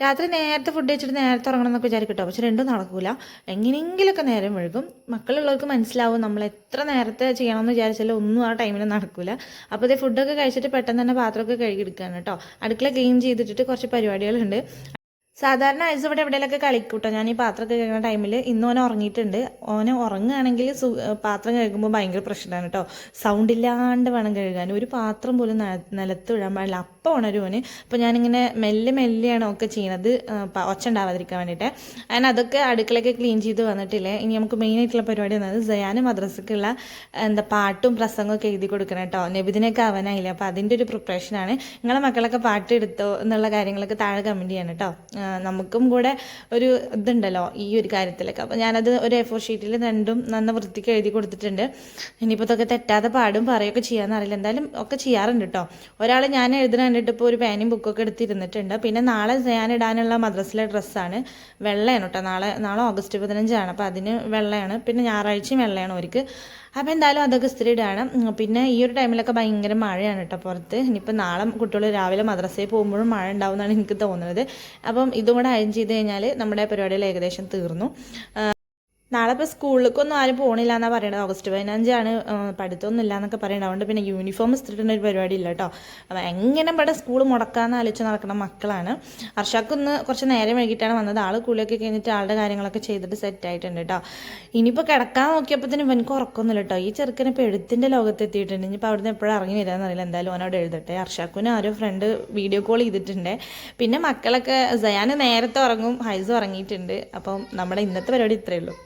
രാത്രി നേരത്തെ ഫുഡ് കഴിച്ചിട്ട് നേരത്തെ ഉറങ്ങണം എന്നൊക്കെ വിചാരിക്കട്ടോ. പക്ഷെ രണ്ടും നടക്കൂല. എങ്ങനെയെങ്കിലുമൊക്കെ നേരം വഴുകും മക്കളുള്ളവർക്ക് മനസ്സിലാവും നമ്മൾ എത്ര നേരത്തെ ചെയ്യണമെന്ന് വിചാരിച്ചാലും ഒന്നും ആ ടൈമിൽ നടക്കൂല. അപ്പോൾ ഇത് ഫുഡൊക്കെ കഴിച്ചിട്ട് പെട്ടെന്ന് തന്നെ പാത്രമൊക്കെ കഴുകിയെടുക്കുകയാണ് കേട്ടോ. അടുക്കള ക്ലീൻ ചെയ്തിട്ട് കുറച്ച് പരിപാടികളുണ്ട്. സാധാരണ ഐസ് ഇവിടെ എവിടെയെങ്കിലൊക്കെ കളിക്കൂട്ടോ. ഞാൻ ഈ പാത്രം കഴുകുന്ന ടൈമിൽ ഇന്ന് ഓനെ ഉറങ്ങിയിട്ടുണ്ട്. ഓനെ ഉറങ്ങുകയാണെങ്കിൽ സു പാത്രം കഴുകുമ്പോൾ ഭയങ്കര പ്രശ്നമാണ് കേട്ടോ സൗണ്ട് ഇല്ലാണ്ട് വേണം കഴുകാൻ. ഒരു പാത്രം പോലും നിലത്ത് വിടാൻ പാടില്ല. അപ്പം ഉണരും ഓന്. അപ്പോൾ ഞാനിങ്ങനെ മെല്ലെ മെല്ലെയാണ് ഒക്കെ ചെയ്യണത്. ഒച്ച ഉണ്ടാവാതിരിക്കാൻ വേണ്ടിയിട്ട്. അതിന് അതൊക്കെ അടുക്കളയൊക്കെ ക്ലീൻ ചെയ്ത് വന്നിട്ടില്ലേ. ഇനി നമുക്ക് മെയിൻ ആയിട്ടുള്ള പരിപാടി എന്നത് ജയാന് മദ്രസക്കുള്ള എന്താ പാട്ടും പ്രസംഗമൊക്കെ എഴുതി കൊടുക്കണം കേട്ടോ നബിദിനൊക്കെ അവനായില്ല. അപ്പോൾ അതിന്റെ ഒരു പ്രിപ്പറേഷനാണ് നിങ്ങളെ മക്കളൊക്കെ പാട്ട് എടുത്തോ എന്നുള്ള കാര്യങ്ങളൊക്കെ താഴെ കമന്റ് ചെയ്യണം കേട്ടോ നമുക്കും കൂടെ ഒരു ഇതുണ്ടല്ലോ ഈ ഒരു കാര്യത്തിലൊക്കെ. അപ്പോൾ ഞാനത് ഒരു എ ഫോർ ഷീറ്റിൽ രണ്ടും നന്ന വൃത്തിക്ക് എഴുതി കൊടുത്തിട്ടുണ്ട്. ഇനിയിപ്പോൾ ഇതൊക്കെ തെറ്റാതെ പാടും പറയുകയൊക്കെ ചെയ്യാമെന്നറിയില്ല എന്തായാലും ഒക്കെ ചെയ്യാറുണ്ട് കേട്ടോ ഒരാൾ ഞാൻ എഴുതുന്ന കണ്ടിട്ട് ഇപ്പോൾ ഒരു പേനയും ബുക്കൊക്കെ എടുത്തിരുന്നിട്ടുണ്ട്. പിന്നെ നാളെ ഞാൻ ഇടാനുള്ള മദ്രസിലെ ഡ്രസ്സാണ് വെള്ളയാണ് കേട്ടോ നാളെ നാളെ ഓഗസ്റ്റ് പതിനഞ്ചാണ്. അപ്പോൾ അതിന് വെള്ളയാണ്. പിന്നെ ഞായറാഴ്ചയും വെള്ളയാണ് അവർക്ക് അപ്പോൾ എന്തായാലും അതൊക്കെ ഇസ്തിരി ഇടാണ്. പിന്നെ ഈ ഒരു ടൈമിലൊക്കെ ഭയങ്കര മഴയാണ് കേട്ടോ പുറത്ത്. ഇനിയിപ്പോൾ നാളെ കുട്ടികൾ രാവിലെ മദ്രസയിൽ പോകുമ്പോഴും മഴ ഉണ്ടാവും എന്നാണ് എനിക്ക് തോന്നുന്നത്. അപ്പം ഇതും കൂടെ അയഞ്ച് ചെയ്ത് കഴിഞ്ഞാൽ നമ്മുടെ പരിപാടികൾ ഏകദേശം തീർന്നു. നാളെ ഇപ്പോൾ സ്കൂളിലേക്കൊന്നും ആരും പോകണില്ല എന്നാണ് പറയുന്നത് ഓഗസ്റ്റ് പതിനഞ്ചാണ് പഠിത്തമൊന്നും ഇല്ല എന്നൊക്കെ പറയുന്നത് അതുകൊണ്ട് പിന്നെ യൂണിഫോം ഇസ്തിരിട്ടുന്ന ഒരു പരിപാടി ഇല്ല കേട്ടോ. അപ്പോൾ എങ്ങനെ ഇവിടെ സ്കൂൾ മുടക്കാമെന്ന് ആലോചിച്ച് നടക്കുന്ന മക്കളാണ്. അർഷാക്ക് ഒന്ന് കുറച്ച് നേരം വൈകിട്ടാണ് വന്നത്. ആൾ കൂളിയൊക്കെ കഴിഞ്ഞിട്ട് ആളുടെ കാര്യങ്ങളൊക്കെ ചെയ്തിട്ട് സെറ്റ് ആയിട്ടുണ്ട് കേട്ടോ. ഇനിയിപ്പോൾ കിടക്കാൻ നോക്കിയപ്പോൾ തന്നെ ഇവനക്ക് ഉറക്കൊന്നുമില്ല കേട്ടോ. ഈ ചെറുക്കനെ ഇപ്പോൾ എഴുത്തിന്റെ ലോകത്ത് എത്തിയിട്ടുണ്ട് ഇനിയിപ്പോൾ അവിടുന്ന് എപ്പോഴും ഇറങ്ങി വരാമെന്നറിയില്ല എന്തായാലും അവനോട് എഴുതട്ടെ. അർഷാക്കുനും ആരോ ഫ്രണ്ട് വീഡിയോ കോൾ ചെയ്തിട്ടുണ്ട്. പിന്നെ മക്കളൊക്കെ സയാന് നേരത്തെ ഉറങ്ങും ഹൈസ് ഉറങ്ങിയിട്ടുണ്ട്. അപ്പം നമ്മുടെ ഇന്നത്തെ പരിപാടി ഇത്രയേ ഉള്ളൂ.